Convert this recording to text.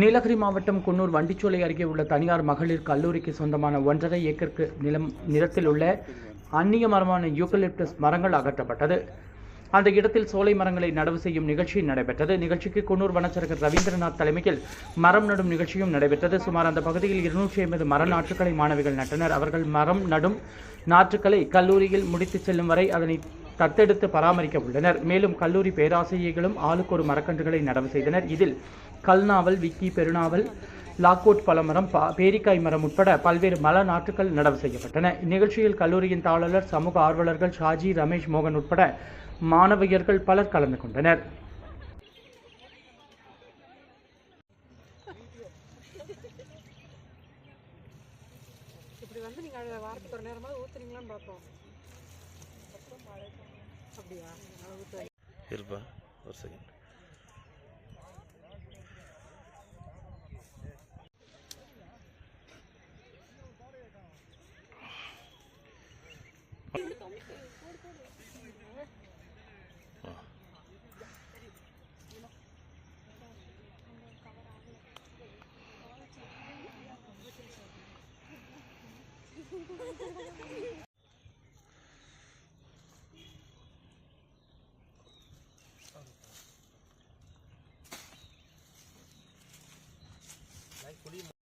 நீலகிரி மாவட்டம் குன்னூர் வண்டிச்சோலை அருகே உள்ள தனியார் மகளிர் கல்லூரிக்கு சொந்தமான ஒன்றரை ஏக்கருக்கு நிலம் நிலத்தில் உள்ள அந்நிய மரமான யூக்கலிப்டஸ் மரங்கள் அகற்றப்பட்டது. அந்த இடத்தில் சோலை மரங்களை நடவு செய்யும் நிகழ்ச்சி நடைபெற்றது. நிகழ்ச்சிக்கு குன்னூர் வனச்சரகர் ரவீந்திரநாத் தலைமையில் மரம் நடும் நிகழ்ச்சியும் நடைபெற்றது. சுமார் அந்த பகுதியில் இருநூற்றி ஐம்பது மர நாற்றுக்களை மாணவிகள் நட்டனர். அவர்கள் மரம் நடும் நாற்றுக்களை கல்லூரியில் முடித்துச் செல்லும் வரை அதனை தத்தெடுத்து பராமரிக்க உள்ளனர். மேலும் கல்லூரி பேராசிரியர்களும் ஆளுக்கு ஒரு மரக்கன்றுகளை நடவு செய்தனர். இதில் கல்நாவல் விக்கி பெருநாவல் லாக்கோட் பழமரம் பா பேரிக்காய் மரம் உட்பட பல்வேறு மல நாற்றுகள் நடவு செய்யப்பட்டன. இந்நிகழ்ச்சியில் கல்லூரியின் தாளர் சமூக ஆர்வலர்கள் ஷாஜி ரமேஷ் மோகன் உட்பட மாணவியர்கள் பலர் கலந்து கொண்டனர். இப்படி வந்து நீங்கள் வாரத்துக்கு ஒரு நேரமாவது ஊற்றுறீங்களான்னு பார்த்தோம். அப்படியா? இருப்பா ஒரு செகண்ட் Pulimos.